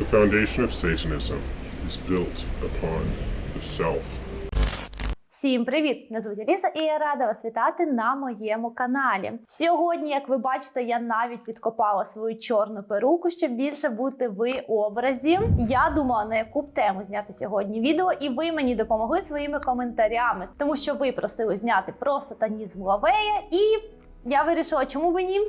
The foundation of Satanism is built upon the self. Всім привіт! Мене звуть Аліса і я рада вас вітати на моєму каналі. Сьогодні, як ви бачите, я навіть відкопала свою чорну перуку, щоб більше бути в образі. Я думала, на яку б тему зняти сьогодні відео, і ви мені допомогли своїми коментарями, тому що ви просили зняти про сатанізм Лавея, і я вирішила, чому б ні.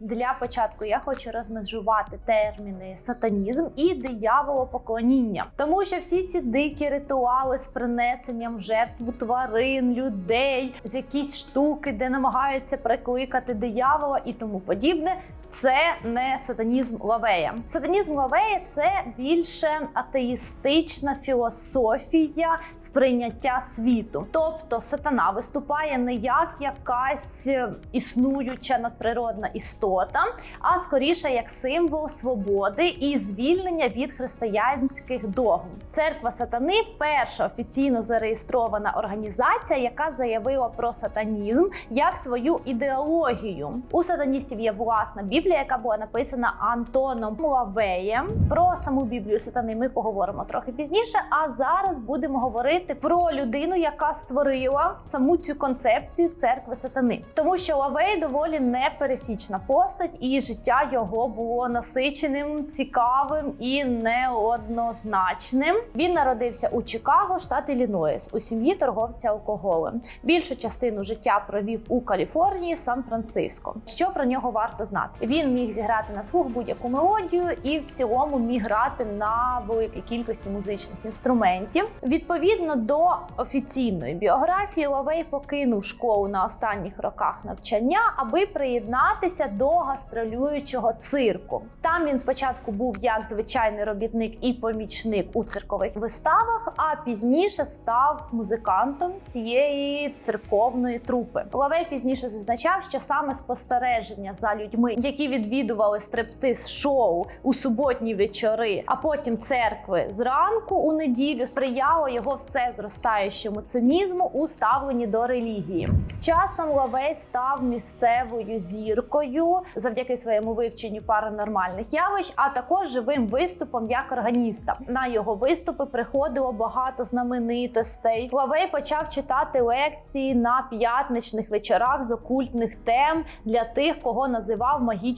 Для початку я хочу розмежувати терміни сатанізм і дияволопоклоніння, тому що всі ці дикі ритуали з принесенням жертву тварин, людей, з якісь штуки, де намагаються прикликати диявола і тому подібне. Це не сатанізм Лавея. Сатанізм Лавея це більше атеїстична філософія сприйняття світу. Тобто сатана виступає не як якась е, існуюча надприродна істота, а скоріше як символ свободи і звільнення від християнських догм. Церква сатани перша офіційно зареєстрована організація, яка заявила про сатанізм як свою ідеологію. У сатаністів є власна біблія, яка була написана Антоном Лавеєм. Про саму біблію сатани ми поговоримо трохи пізніше. А зараз будемо говорити про людину, яка створила саму цю концепцію церкви сатани, тому що Лавей доволі непересічна постать, і життя його було насиченим, цікавим і неоднозначним. Він народився у Чикаго, штат Іллінойс, у сім'ї торговця алкоголем. Більшу частину життя провів у Каліфорнії, Сан-Франциско. Що про нього варто знати? Він міг зіграти на слух будь-яку мелодію і в цілому міг грати на великій кількості музичних інструментів. Відповідно до офіційної біографії, Лавей покинув школу на останніх роках навчання, аби приєднатися до гастролюючого цирку. Там він спочатку був як звичайний робітник і помічник у циркових виставах, а пізніше став музикантом цієї церковної трупи. Лавей пізніше зазначав, що саме спостереження за людьми, які відвідували стриптиз шоу у суботні вечори, а потім церкви зранку у неділю, сприяло його все зростаючому цинізму у ставленні до релігії. З часом Лавей став місцевою зіркою завдяки своєму вивченню паранормальних явищ, а також живим виступом як органіста. На його виступи приходило багато знаменитостей. Лавей почав читати лекції на п'ятничних вечорах з окультних тем для тих, кого називав магічним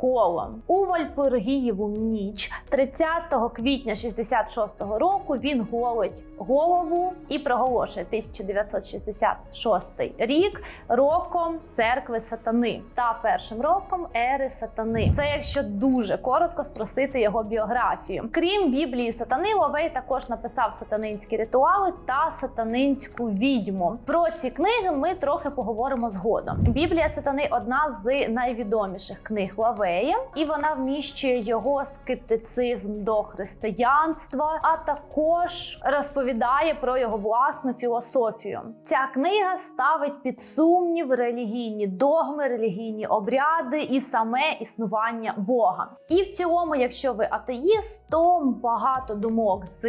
колом. У Вальпургієву ніч, 30 квітня 66-го року, він голить голову і проголошує 1966 рік роком церкви сатани та першим роком ери сатани. Це якщо дуже коротко спростити його біографію. Крім Біблії сатани, Ловей також написав сатанинські ритуали та сатанинську відьму. Про ці книги ми трохи поговоримо згодом. Біблія сатани одна з найвідоміших книг Лавея, і вона вміщує його скептицизм до християнства, а також розповідає про його власну філософію. Ця книга ставить під сумнів релігійні догми, релігійні обряди і саме існування Бога. І в цілому, якщо ви атеїст, то багато думок з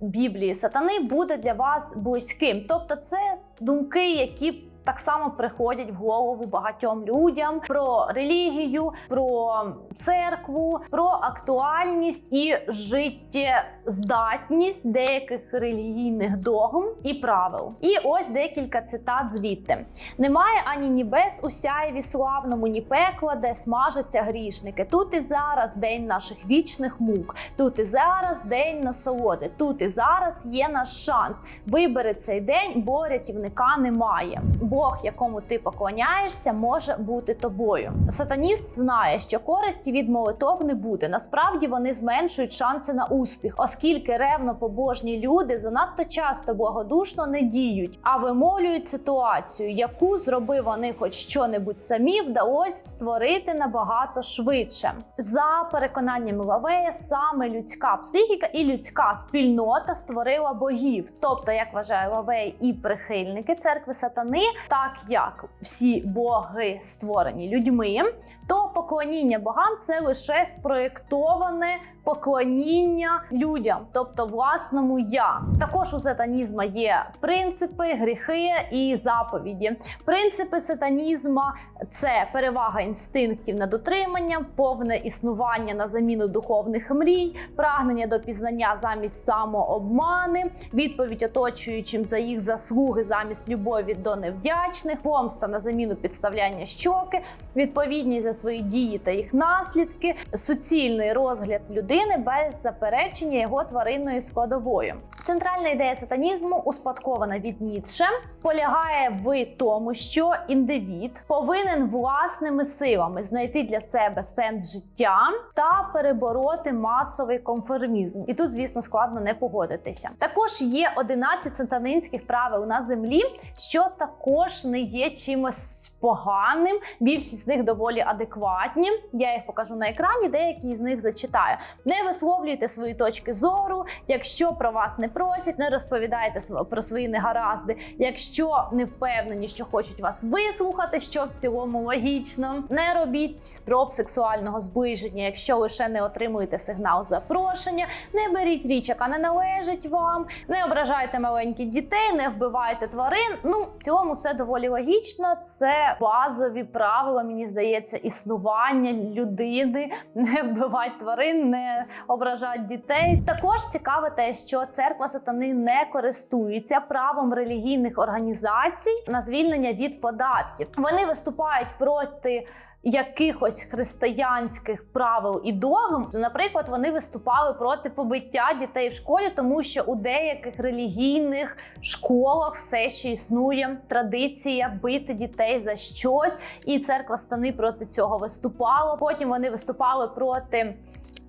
Біблії сатани буде для вас близьким. Тобто, це думки, які так само приходять в голову багатьом людям про релігію, про церкву, про актуальність і життєздатність деяких релігійних догм і правил. І ось декілька цитат звідти: немає ані небес у сяєві славному, ні пекла, де смажаться грішники. Тут і зараз день наших вічних мук. Тут і зараз день насолоди. Тут і зараз є наш шанс. Вибери цей день, бо рятівника немає. Бог, якому ти поклоняєшся, може бути тобою. Сатаніст знає, що користі від молитов не буде. Насправді вони зменшують шанси на успіх, оскільки ревно побожні люди занадто часто благодушно не діють, а вимолюють ситуацію, яку зробив вони хоч що-небудь самі, вдалося створити набагато швидше. За переконаннями Лавея, саме людська психіка і людська спільнота створила богів. Тобто, як вважає Лавей і прихильники церкви сатани, так як всі боги створені людьми, то поклоніння богам це лише спроєктоване поклоніння людям, тобто власному я. Також у сатанізма є принципи, гріхи і заповіді. Принципи сатанізма це перевага інстинктів над утриманням, повне існування на заміну духовних мрій, прагнення до пізнання замість самообмани, відповідь оточуючим за їх заслуги замість любові до невдячних, помста на заміну підставляння щоки, відповідність за свої дії та їх наслідки, суцільний розгляд людини без заперечення його тваринною складовою. Центральна ідея сатанізму, успадкована від Ніцше, полягає в тому, що індивід повинен власними силами знайти для себе сенс життя та перебороти масовий конформізм. І тут, звісно, складно не погодитися. Також є 11 сатанинських правил на землі, що також не є чимось поганим. Більшість з них доволі адекватні. Я їх покажу на екрані, деякі з них зачитаю. Не висловлюйте свої точки зору. Якщо про вас не просять, не розповідайте про свої негаразди. Якщо не впевнені, що хочуть вас вислухати, що в цілому логічно, не робіть спроб сексуального зближення, якщо лише не отримуєте сигнал запрошення, не беріть річ, яка не належить вам, не ображайте маленьких дітей, не вбивайте тварин. Ну, в цілому все доволі логічно. Це базові правила, мені здається, існування людини, не вбивати тварин, не ображати дітей. Також цікаве те, що церква сатани не користується правом релігійних організацій на звільнення від податків. Вони виступають проти. Якихось християнських правил і догм, наприклад, вони виступали проти побиття дітей в школі, тому що у деяких релігійних школах все ще існує традиція бити дітей за щось, і церква стани проти цього виступала. Потім вони виступали проти.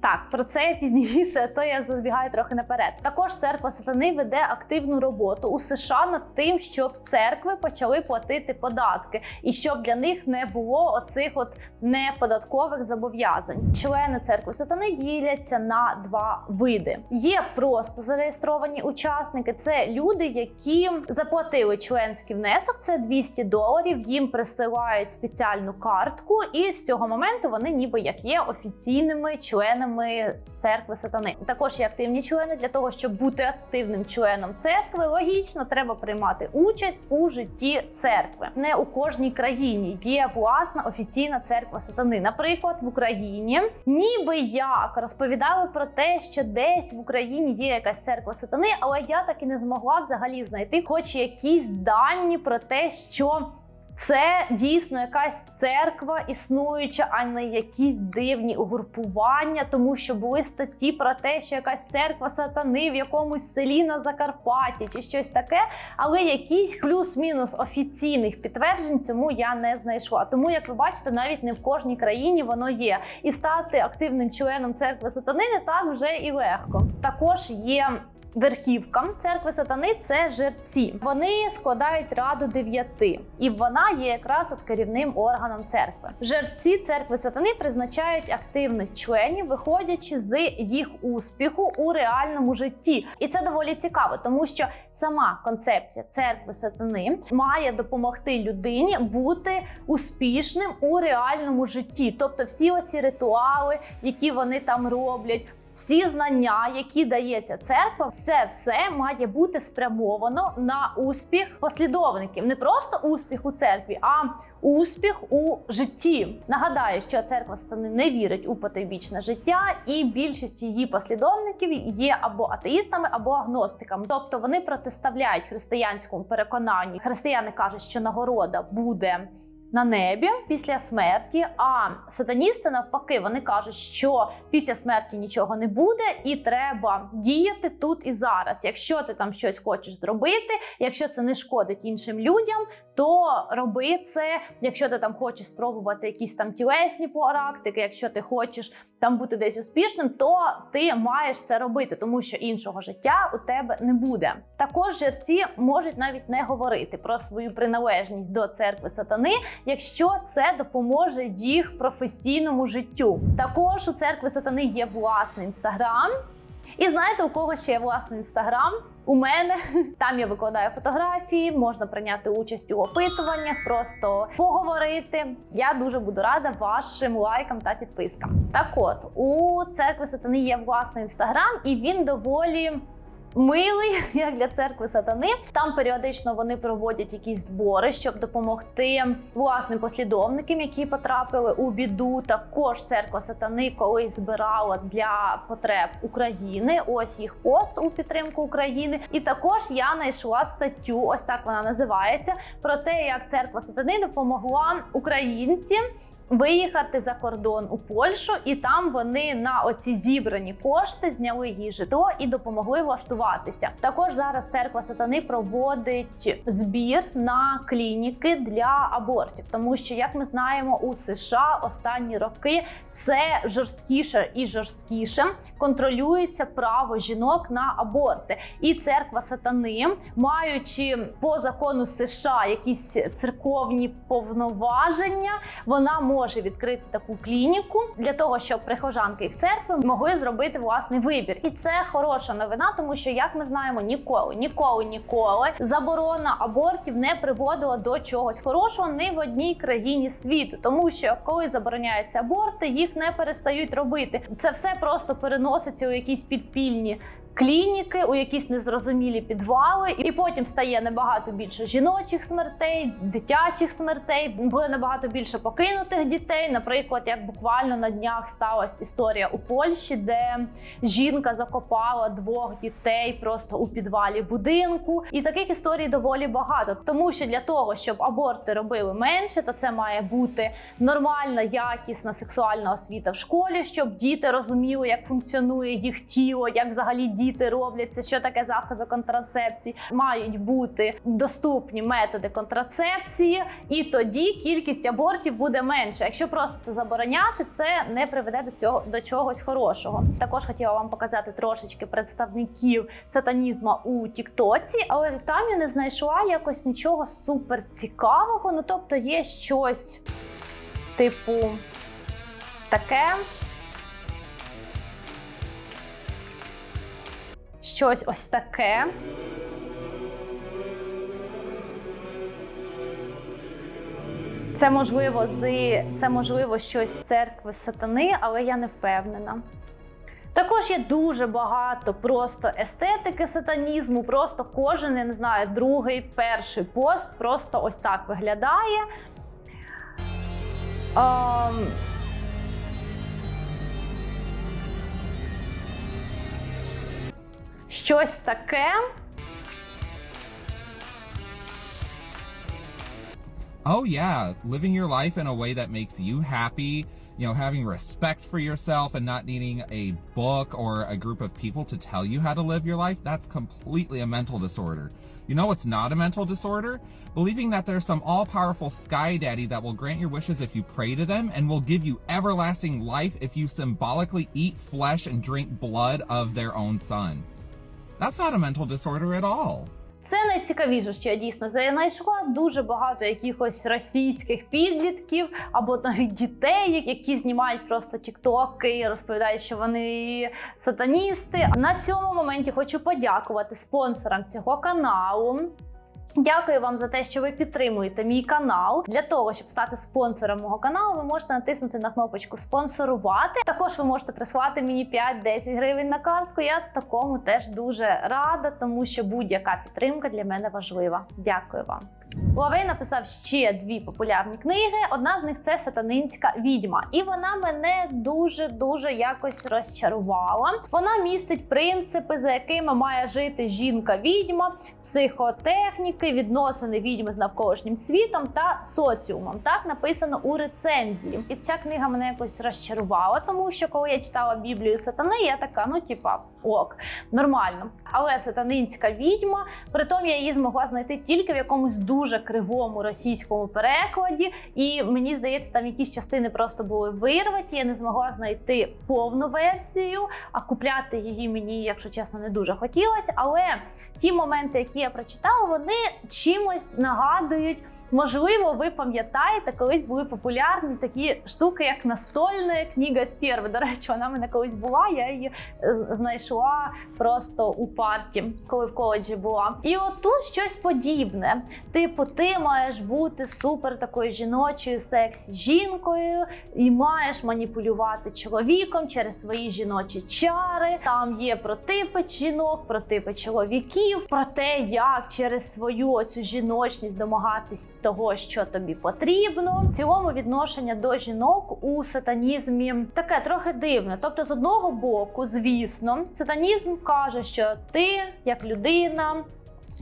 Так, про це я пізніше, то я забігаю трохи наперед. Також церква сатани веде активну роботу у США над тим, щоб церкви почали платити податки, і щоб для них не було оцих от неподаткових зобов'язань. Члени церкви сатани діляться на два види: є просто зареєстровані учасники, це люди, які заплатили членський внесок, це 200 доларів. Їм присилають спеціальну картку, і з цього моменту вони ніби як є офіційними членами церкви сатани. Також є активні члени для того, щоб бути активним членом церкви. Логічно, треба приймати участь у житті церкви. Не у кожній країні є власна офіційна церква сатани. Наприклад, в Україні ніби як розповідали про те, що десь в Україні є якась церква сатани, але я так і не змогла взагалі знайти, хоч якісь дані про те, що. Це дійсно якась церква існуюча, а не якісь дивні угрупування, тому що були статті про те, що якась церква сатани в якомусь селі на Закарпатті чи щось таке, але якісь плюс-мінус офіційних підтверджень цьому я не знайшла. Тому, як ви бачите, навіть не в кожній країні воно є. І стати активним членом церкви сатани не так вже і легко. Також є Верхівка церкви сатани це жерці. Вони складають раду дев'яти, і вона є якраз от керівним органом церкви. Жерці церкви сатани призначають активних членів, виходячи з їх успіху у реальному житті. І це доволі цікаво, тому що сама концепція церкви сатани має допомогти людині бути успішним у реальному житті. Тобто, всі оці ритуали, які вони там роблять. Всі знання, які дається церква, це все має бути спрямовано на успіх послідовників. Не просто успіх у церкві, а успіх у житті. Нагадаю, що церква сатани не вірить у потойбічне життя, і більшість її послідовників є або атеїстами, або агностиками. Тобто вони протиставляють християнському переконанню. Християни кажуть, що нагорода буде на небі після смерті. А сатаністи навпаки вони кажуть, що після смерті нічого не буде, і треба діяти тут і зараз. Якщо ти там щось хочеш зробити, якщо це не шкодить іншим людям, то роби це. Якщо ти там хочеш спробувати якісь там тілесні практики, якщо ти хочеш там бути десь успішним, то ти маєш це робити, тому що іншого життя у тебе не буде. Також жерці можуть навіть не говорити про свою приналежність до церкви сатани, якщо це допоможе їх професійному життю. Також у церкви сатани є власний інстаграм. І знаєте, у кого ще є власний інстаграм? У мене там я викладаю фотографії, можна прийняти участь у опитуваннях, просто поговорити. Я дуже буду рада вашим лайкам та підпискам. Так от у церкви сатани є власний інстаграм, і він доволі. Милий як для церкви сатани. Там періодично вони проводять якісь збори, щоб допомогти власним послідовникам, які потрапили у біду. Також церква сатани колись збирала для потреб України. Ось їх пост у підтримку України. І також я знайшла статтю, ось так вона називається, про те, як церква сатани допомогла українцям. Виїхати за кордон у Польщу, і там вони на оці зібрані кошти зняли їй житло і допомогли влаштуватися. Також зараз церква сатани проводить збір на клініки для абортів, тому що, як ми знаємо, у США останні роки все жорсткіше і жорсткіше контролюється право жінок на аборти. І церква сатани, маючи по закону США якісь церковні повноваження, вона може відкрити таку клініку для того, щоб прихожанки їх церкви могли зробити власний вибір. І це хороша новина, тому що, як ми знаємо, ніколи, ніколи, ніколи заборона абортів не приводила до чогось хорошого ні в одній країні світу, тому що коли забороняються аборти, їх не перестають робити. Це все просто переноситься у якісь підпільні. Клініки у якісь незрозумілі підвали, і потім стає набагато більше жіночих смертей, дитячих смертей. Буде набагато більше покинутих дітей. Наприклад, як буквально на днях сталася історія у Польщі, де жінка закопала двох дітей просто у підвалі будинку. І таких історій доволі багато. Тому що для того, щоб аборти робили менше, то це має бути нормальна, якісна сексуальна освіта в школі, щоб діти розуміли, як функціонує їх тіло, як взагалі діти робляться, що таке засоби контрацепції. Мають бути доступні методи контрацепції, і тоді кількість абортів буде менше. Якщо просто це забороняти, це не приведе до цього до чогось хорошого. Також хотіла вам показати трошечки представників сатанізму у Тіктоці, але там я не знайшла якось нічого супер цікавого. Ну тобто є щось типу таке. Щось ось таке. Це можливо з це можливо щось з церкви сатани, але я не впевнена. Також є дуже багато просто естетики сатанізму. Просто кожен, я не знаю, другий, перший пост просто ось так виглядає. Ем, щось таке. Oh yeah, living your life in a way that makes you happy, you know, having respect for yourself and not needing a book or a group of people to tell you how to live your life, that's completely a mental disorder. You know what's not a mental disorder? Believing that there's some all-powerful sky daddy that will grant your wishes if you pray to them and will give you everlasting life if you symbolically eat flesh and drink blood of their own son. That's not a mental disorder at all. Це найцікавіше, що я дійсно знайшла дуже багато якихось російських підлітків або навіть дітей, які знімають просто тіктоки і розповідають, що вони сатаністи. На цьому моменті хочу подякувати спонсорам цього каналу. Дякую вам за те, що ви підтримуєте мій канал. Для того, щоб стати спонсором мого каналу, ви можете натиснути на кнопочку спонсорувати. Також ви можете прислати мені 5-10 гривень на картку. Я такому теж дуже рада, тому що будь-яка підтримка для мене важлива. Дякую вам. Лавей написав ще дві популярні книги. Одна з них це Сатанинська відьма, і вона мене дуже дуже якось розчарувала. Вона містить принципи, за якими має жити жінка-відьма, психотехніки, відносини відьми з навколишнім світом та соціумом. Так написано у рецензії. І ця книга мене якось розчарувала, тому що коли я читала Біблію сатани, я така, ну типа ок, нормально. Але сатанинська відьма, притом я її змогла знайти тільки в якомусь дуже дуже кривому російському перекладі, і мені здається, там якісь частини просто були вирваті. Я не змогла знайти повну версію, а купляти її мені, якщо чесно, не дуже хотілося. Але ті моменти, які я прочитала, вони чимось нагадують. Можливо, ви пам'ятаєте, колись були популярні такі штуки, як настольна книга стерви. До речі, вона мене колись була. Я її знайшла просто у парті, коли в коледжі була. І от тут щось подібне. Типу, ти маєш бути супер такою жіночою сексі жінкою, і маєш маніпулювати чоловіком через свої жіночі чари. Там є про типи жінок, про типи чоловіків, про те, як через свою цю жіночність домагатись того, що тобі потрібно. В цілому відношення до жінок у сатанізмі таке трохи дивне. Тобто, з одного боку, звісно, сатанізм каже, що ти як людина.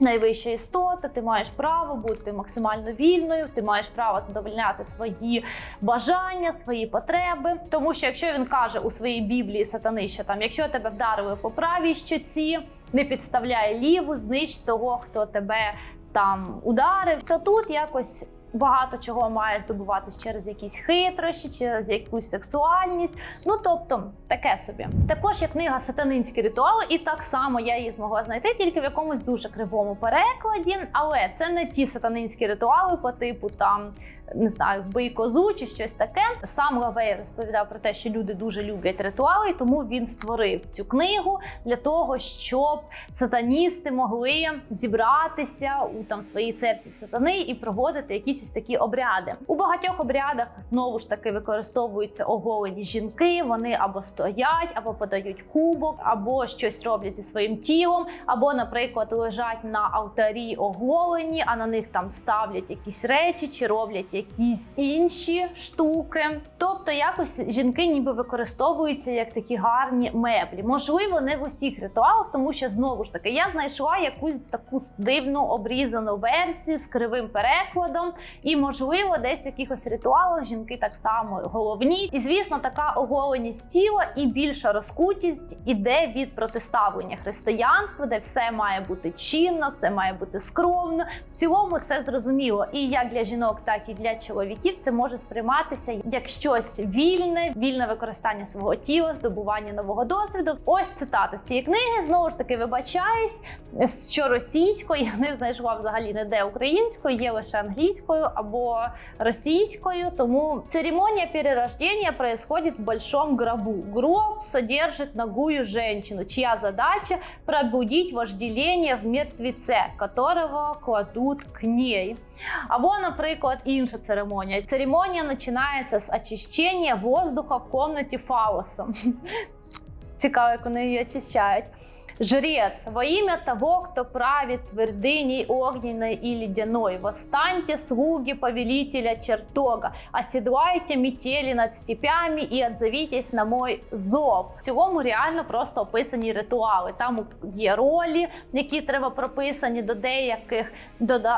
Найвища істота, ти маєш право бути максимально вільною, ти маєш право задовольняти свої бажання, свої потреби. Тому що якщо він каже у своїй біблії сатани, що там, якщо тебе вдарили по правій щоці, не підставляй ліву, знищ того, хто тебе там ударив, то тут якось. Багато чого має здобуватись через якісь хитрощі, через якусь сексуальність. Ну тобто таке собі. Також є книга Сатанинські ритуали, і так само я її змогла знайти тільки в якомусь дуже кривому перекладі. Але це не ті сатанинські ритуали по типу там. Не знаю, вбий козу чи щось таке. Сам Лавей розповідав про те, що люди дуже люблять ритуали, і тому він створив цю книгу для того, щоб сатаністи могли зібратися у там своїй церкві сатани і проводити якісь ось такі обряди. У багатьох обрядах знову ж таки використовуються оголені жінки. Вони або стоять, або подають кубок, або щось роблять зі своїм тілом, або, наприклад, лежать на алтарі оголені, а на них там ставлять якісь речі чи роблять якісь інші штуки. Тобто, якось жінки ніби використовуються як такі гарні меблі. Можливо, не в усіх ритуалах, тому що знову ж таки я знайшла якусь таку дивну обрізану версію з кривим перекладом, і можливо, десь в якихось ритуалах жінки так само головні. І звісно, така оголеність тіла і більша розкутість іде від протиставлення християнства, де все має бути чинно, все має бути скромно. В цілому це зрозуміло. І як для жінок, так і для чоловіків це може сприйматися як щось вільне, вільне використання свого тіла, здобування нового досвіду. Ось цитата з цієї книги. Знову ж таки, вибачаюсь, що російською я не знайшла взагалі ніде українською, є лише англійською або російською. Тому церемония перерождения происходит в большом гробу. Гроб содержит ногую женщину, чья задача пробудить вожделение в мертвеце, которого кладут к ней. Або, наприклад, інша церемонія. Церемонія починається з очищення воздуха в комнаті фалосом. Цікаво, як вони її очищають. Жрец, во имя того, кто правит твердыней огненной и ледяной, восстаньте, слуги повелителя чертога, оседлайте метели над степями і отзовітесь на мой зов. В цілому реально просто описані ритуали. Там є ролі, які треба прописані до деяких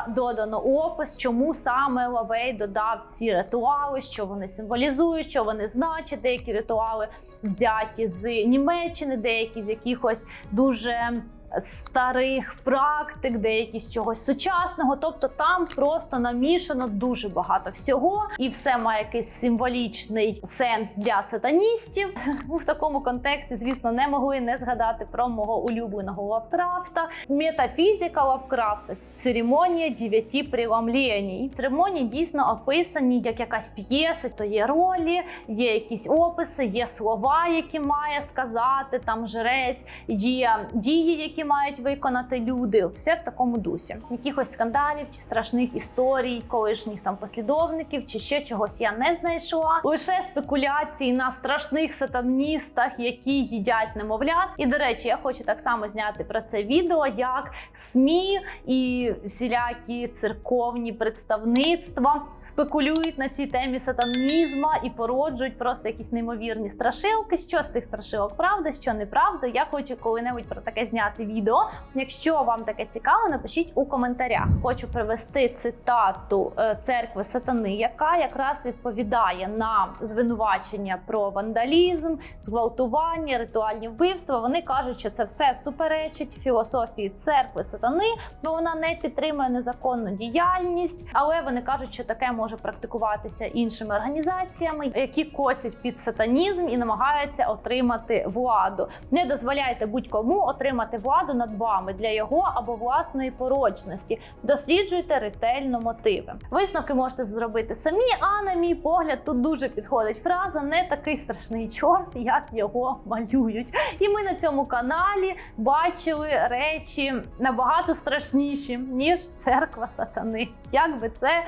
додано опис, чому саме Лавей додав ці ритуали, що вони символізують, що вони значать. Деякі ритуали взяті з Німеччини, деякі з якихось дуже дуже старих практик, деякі з чогось сучасного. Тобто там просто намішано дуже багато всього, і все має якийсь символічний сенс для сатаністів. В такому контексті, звісно, не могли не згадати про мого улюбленого Лавкрафта. Метафізика Лавкрафта церемонія дев'яти преломлень. Церемонії дійсно описані як якась п'єса, то є ролі, є якісь описи, є слова, які має сказати там жрець, є дії, які мають виконати люди. Все в такому дусі. Якихось скандалів чи страшних історій, колишніх там послідовників, чи ще чогось я не знайшла. Лише спекуляції на страшних сатаністах, які їдять немовлят. І до речі, я хочу так само зняти про це відео, як СМІ і всілякі церковні представництва спекулюють на цій темі сатанізма і породжують просто якісь неймовірні страшилки. Що з тих страшилок правда, що неправда. Я хочу коли-небудь про таке зняти відео відео. Якщо вам таке цікаво, напишіть у коментарях. Хочу привести цитату е, церкви сатани, яка якраз відповідає на звинувачення про вандалізм, зґвалтування, ритуальні вбивства. Вони кажуть, що це все суперечить філософії церкви сатани, бо вона не підтримує незаконну діяльність. Але вони кажуть, що таке може практикуватися іншими організаціями, які косять під сатанізм і намагаються отримати владу. Не дозволяйте будь-кому отримати владу над вами для його або власної порочності. Досліджуйте ретельно мотиви. Висновки можете зробити самі. А на мій погляд, тут дуже підходить фраза не такий страшний чорт, як його малюють. І ми на цьому каналі бачили речі набагато страшніші ніж церква сатани. Як би це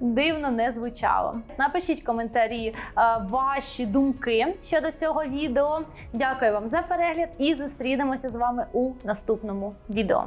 дивно не звучало. Напишіть коментарі е, ваші думки щодо цього відео. Дякую вам за перегляд і зустрінемося з вами наступному відео.